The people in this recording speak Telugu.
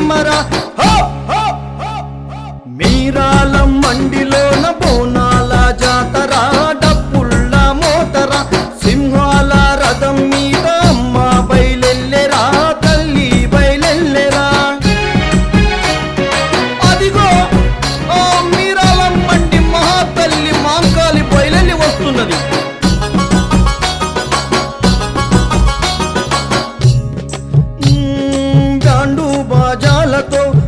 నరసింహరా todo